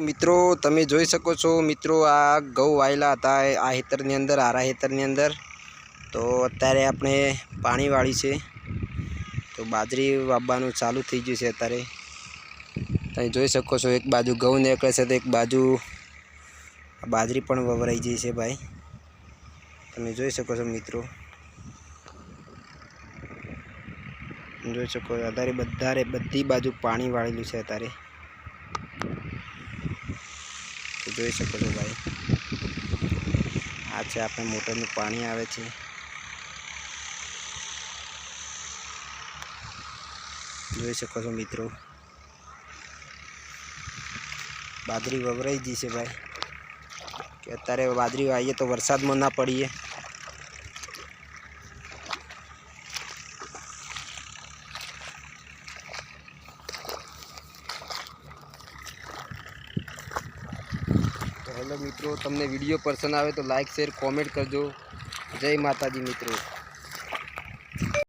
મિત્રો, તમે જોઈ શકો છો, મિત્રો, આ ઘઉં વાયેલા હતા આ હેતરની અંદર, આરા હેતરની અંદર. તો અત્યારે આપણે પાણી વાળી છે. તો બાજરી વાવવાનું ચાલુ થઈ ગયું છે અત્યારે. તમે જોઈ શકો છો, એક બાજુ ઘઉં નીકળે છે, તો એક બાજુ બાજરી પણ વવરાઈ ગઈ છે ભાઈ. તમે જોઈ શકો છો, મિત્રો. જોઈ શકો અત્યારે બધારે બધી બાજુ પાણી વાળેલું છે અત્યારે તો જોઈ શકો છો ભાઈ. આ છે આપણે મોટરનું પાણી આવે છે. જોઈ શકો છો મિત્રો. બાદરી વવરાઈ ગઈ છે ભાઈ. કે અત્યારે બાદરી વાવીએ તો વરસાદમાં ના પડીએ. હેલો મિત્રો તમને વીડિયો પસંદ આવે તો લાઇક શેર કોમેન્ટ કરજો. જય માતાજી મિત્રો.